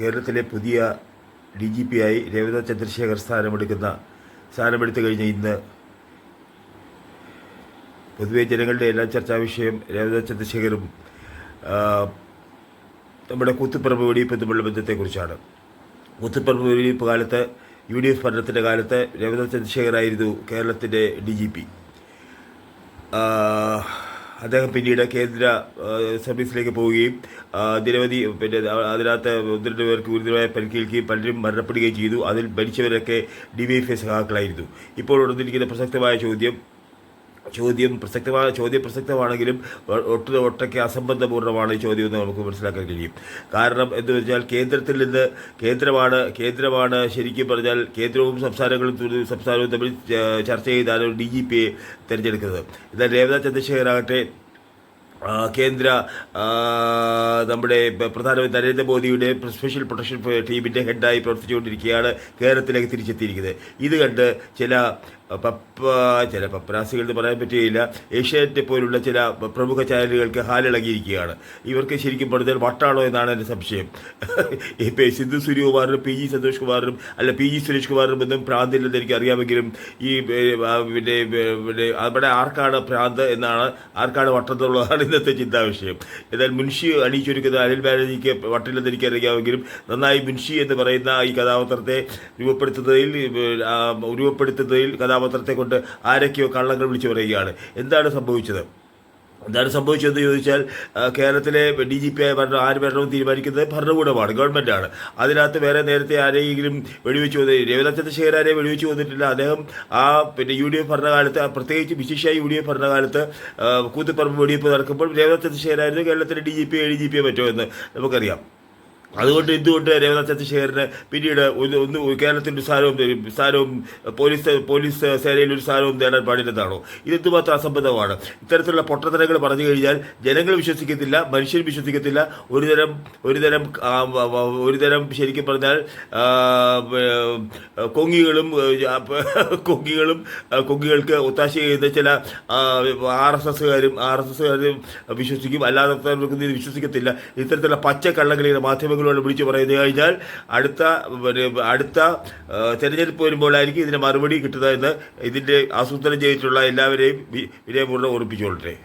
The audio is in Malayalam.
കേരളത്തിലെ പുതിയ ഡി ജി പി ആയി രേവത ചന്ദ്രശേഖർ സ്ഥാനമെടുക്കുന്ന സ്ഥാനമെടുത്തു കഴിഞ്ഞ ഇന്ന് പൊതുവെ ജനങ്ങളുടെ എല്ലാ ചർച്ചാ വിഷയം രേവത ചന്ദ്രശേഖരും നമ്മുടെ കൂത്തുപറമ്പ് വെടിവെപ്പ് തമ്മിലുള്ള ബന്ധത്തെക്കുറിച്ചാണ്. കൂത്തുപറമ്പ് വെടിവെപ്പ് കാലത്ത് യു ഡി എഫ് ഭരണത്തിന്റെ കാലത്ത് രേവത ചന്ദ്രശേഖരായിരുന്നു കേരളത്തിന്റെ ഡി ജി പി. അദ്ദേഹം പിന്നീട് കേന്ദ്ര സർവീസിലേക്ക് പോവുകയും നിരവധി പിന്നെ അതിനകത്ത് ഒന്നിരണ്ട് പേർക്ക് ഗുരുതരമായ പരിക്കേൽക്കുകയും പലരും മരണപ്പെടുകയും ചെയ്തു. അതിൽ മരിച്ചവരൊക്കെ ഡി വൈ എഫ് ഐ സഖാക്കളായിരുന്നു ഇപ്പോൾ ഉടന്നിരിക്കുന്ന പ്രസക്തമായ ചോദ്യം ചോദ്യം പ്രസക്തമായ ചോദ്യം പ്രസക്തമാണെങ്കിലും ഒട്ട് ഒട്ടൊക്കെ അസംബന്ധപൂർണമാണ് ഈ ചോദ്യം എന്ന് നമുക്ക് മനസ്സിലാക്കാൻ കഴിയും. കാരണം എന്ന് വെച്ചാൽ കേന്ദ്രത്തിൽ നിന്ന് കേന്ദ്രമാണ് കേന്ദ്രമാണ് ശരിക്കും പറഞ്ഞാൽ കേന്ദ്രവും സംസ്ഥാനങ്ങളും സംസ്ഥാനവും തമ്മിൽ ചർച്ച ചെയ്താണ് ഡി ജി പിയെ തിരഞ്ഞെടുക്കുന്നത്. എന്നാൽ രേവത ചന്ദ്രശേഖരാകട്ടെ കേന്ദ്ര നമ്മുടെ പ്രധാനമന്ത്രി നരേന്ദ്രമോദിയുടെ സ്പെഷ്യൽ പ്രൊട്ടക്ഷൻ ടീമിന്റെ ഹെഡായി പ്രവർത്തിച്ചുകൊണ്ടിരിക്കുകയാണ് കേരളത്തിലേക്ക് തിരിച്ചെത്തിയിരിക്കുന്നത്. ഇത് കണ്ട് ചില പപ്പ ചില എന്ന് പറയാൻ പറ്റുകയില്ല. ഏഷ്യാനെറ്റ് പോലുള്ള ചില പ്രമുഖ ചാനലുകൾക്ക് ഹാലിളകിയിരിക്കുകയാണ് ഇവർക്ക് ശരിക്കും പറഞ്ഞാൽ വട്ടാണോ എന്നാണ് എന്റെ സംശയം. ഇപ്പം സിന്ധു സൂര്യകുമാറിനും പി ജി സന്തോഷ് കുമാറിനും അല്ല പി ജി സുരേഷ് കുമാറിനും ഒന്നും പ്രാന്തില്ലെന്ന് എനിക്ക് അറിയാമെങ്കിലും ഈ പിന്നെ പിന്നെ അവിടെ ആർക്കാണ് പ്രാന്ത് എന്നാണ് ആർക്കാണ് വട്ടത്തുള്ളതാണ് ഇന്നത്തെ ചിന്താ വിഷയം. എന്നാൽ മുൻഷി അണിയിച്ചൊരുക്കുന്ന അനിൽ ബാനർജിക്ക് വട്ടില്ലെന്ന് എനിക്ക് അറിയാമെങ്കിലും നന്നായി മുൻഷി എന്ന് പറയുന്ന ഈ കഥാപാത്രത്തെ രൂപപ്പെടുത്തുന്നതിൽ രൂപപ്പെടുത്തുന്നതിൽ ആ, കഥാപാത്രത്തെ കൊണ്ട് ആരൊക്കെയോ കള്ളങ്ങൾ വിളിച്ചു പറയുകയാണ്. എന്താണ് സംഭവിച്ചത്? എന്താണ് സംഭവിച്ചതെന്ന് ചോദിച്ചാൽ കേരളത്തിലെ ഡി ജി പി ആയ ഭരണം ആര് ഭരണവും തീരുമാനിക്കുന്നത് ഭരണകൂടമാണ് ഗവൺമെന്റാണ് അതിനകത്ത് വേറെ നേരത്തെ ആരെങ്കിലും വെടിവെച്ച് വന്ന് രവിനാഥ് ചന്ദ്രശേഖർ ആരെയും വെടിവെച്ച് വന്നിട്ടില്ല. അദ്ദേഹം ആ പിന്നെ യു ഡി എഫ് ഭരണകാലത്ത് പ്രത്യേകിച്ച് വിശേഷമായി യു ഡി എഫ് ഭരണകാലത്ത് കൂത്തുപറമ്പ് വെടിവെപ്പ് നടക്കുമ്പോൾ രവിനാഥ് ചന്ദ്രശേഖരായിരുന്നു കേരളത്തിലെ D G P D G P പറ്റുമോ എന്ന് നമുക്കറിയാം. അതുകൊണ്ട് എന്തുകൊണ്ട് രേവനാഥ് ചന്ദ്രശേഖരന് പിന്നീട് ഒന്ന് കേരളത്തിൽ ഒരു പോലീസ് പോലീസ് സേനയിൽ ഒരു സ്ഥാനവും നേടാൻ പാടില്ലെന്നാണോ? ഇതെന്തുമാത്രം അസംബന്ധമാണ്? ഇത്തരത്തിലുള്ള പൊട്ടത്തരങ്ങൾ പറഞ്ഞു കഴിഞ്ഞാൽ ജനങ്ങൾ വിശ്വസിക്കത്തില്ല മനുഷ്യർ വിശ്വസിക്കത്തില്ല. ഒരു തരം ഒരു തരം ഒരു തരം ശരിക്കും പറഞ്ഞാൽ കൊങ്ങികളും കൊങ്ങികളും കൊങ്ങികൾക്ക് ഒത്താശ ചെയ്യുന്ന ചില ആർ എസ് എസ്സുകാരും ആർ എസ് എസ്സുകാരും വിശ്വസിക്കും. അല്ലാതെ വിശ്വസിക്കത്തില്ല. ഇത്തരത്തിലുള്ള പച്ചക്കള്ളങ്ങളിങ്ങനെ മാധ്യമങ്ങളോട് വിളിച്ചു പറയുന്നത് കഴിഞ്ഞാൽ അടുത്ത അടുത്ത തെരഞ്ഞെടുപ്പ് വരുമ്പോഴായിരിക്കും ഇതിന് മറുപടി കിട്ടുക എന്ന് ഇതിന്റെ ആസൂത്രണം ചെയ്തിട്ടുള്ള എല്ലാവരെയും വിനയപൂർവം ഓർപ്പിച്ചുകൊള്ളട്ടെ